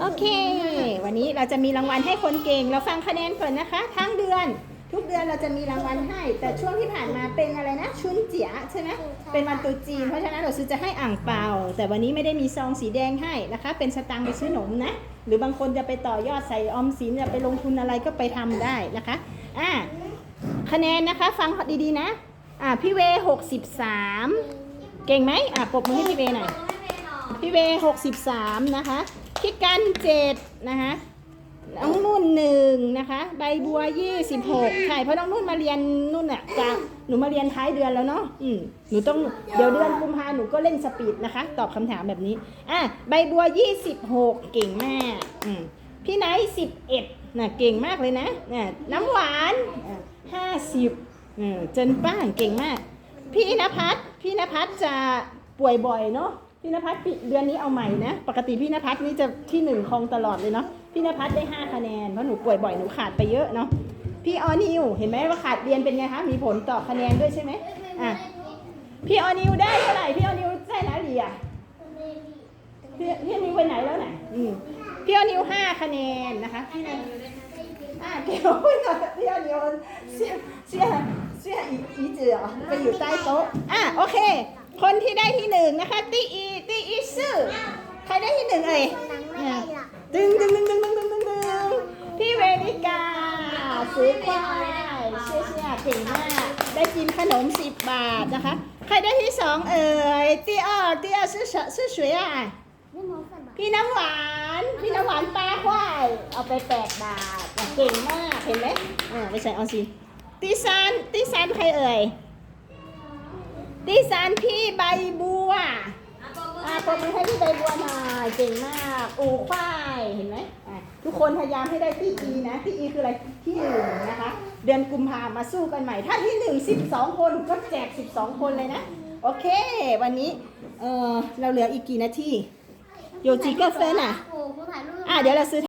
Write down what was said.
โอเค วันนี้เราจะมีรางวัลให้คนเก่ง เราฟังคะแนนก่อนนะคะ ทั้งเดือน ทุกเดือนเราจะมีรางวัลให้ แต่ช่วงที่ผ่านมาเป็นอะไรนะ ชุนเจียใช่ไหมเป็นวันตรุษจีน เพราะฉะนั้นเราซื้อจะให้อ่างเปาแต่วันนี้ไม่ได้มีซองสีแดงให้นะคะ เป็นสตังค์ไปซื้อหนมนะ หรือบางคนจะไปต่อยอดใส่ออมสินจะไปลงทุนอะไรก็ไปทำได้นะคะ อ่า คะแนนนะคะ ฟังดีๆนะ อ่า พี่เวหกสิบสาม เก่งไหมอ่าปรบมือให้พี่เวหน่อย พี่เวหกสิบสามนะคะ พี่กันเจ็ดนะคะน้องนุ่นหนึ่งนะคะ ใบบัวยี่สิบหกใช่เพราะน้องนุ่นมาเรียนนุ่นอะจะหนูมาเรียนท้ายเดือนแล้วเนาะอืมหนูต้องเดี๋ยวเดือนกุมภาหนูก็เล่นสปีดนะคะ ตอบคำถามแบบนี้อะใบบัวยี่สิบหกเก่งมากอืมพี่ไนท์สิบเอ็ดน่ะเก่งมากเลยนะน่ะน้ำหวานห้าสิบอืมเจนป้างเก่งมาก พี่นภัสพี่นภัสจะป่วยบ่อยเนาะ พี่นภัสปีเดือนนี้เอาใหม่นะ ปกติพี่นภัสนี่จะที่หนึ่งคองตลอดเลยเนาะพี่นภัสได้ห้าคะแนนเพราะหนูป่วยบ่อยหนูขาดไปเยอะเนาะพี่ออนิวเห็นไหมว่าขาดเรียนเป็นไงคะมีผลต่อคะแนนด้วยใช่ไหมอะพี่ออนิวได้เท่าไหร่พี่ออนิวได้นะเรียพี่พี่ออนิวไปไหนแล้วไหนอืมพี่ออนิวห้าคะแนนนะคะพี่นอะเดี๋ยวพี่ออนิวเสียเสียเสียอีอีเจือไปอยู่ใต้โต๊ะอะโอเค คนที่ได้ที่หนึ่งนะคะตีอี ใครได้ที่หนึ่งเอ่ยดึงดึงดึงดึงดึงดึงดึงดึงพี่เวนิกาซื้อควายเชี่ยเชี่ยเก่งมากได้กินขนมสิบบาทนะคะ ใครได้ที่สองเอ่ยตีอ้อตีอ้อชื่อชื่อสวยอะพี่น้ำหวาน พี่น้ำหวานปลาควายเอาไปแปดบาทเก่งมากเห็นไหมอ่าไปใส่ออนซีตีซันตีซันใครเอ่ยตีซันพี่ใบ ปรบมือให้พี่ใบบัวหน่อยเก่งมากอูควายเห็นไหมอะทุกคนพยายามให้ได้ที่อีนะ ที่อีคืออะไรที่หนึ่งนะคะ เดือนกุมภามาสู้กันใหม่ ถ้าที่หนึ่งสิบสองคนก็แจกสิบสองคนเลยนะ โอเค วันนี้เออเราเหลืออีกกี่นาทีโยจิก็เฟนอะโอ้โหถ่ายรูปอะเดี๋ยวเราซื้อ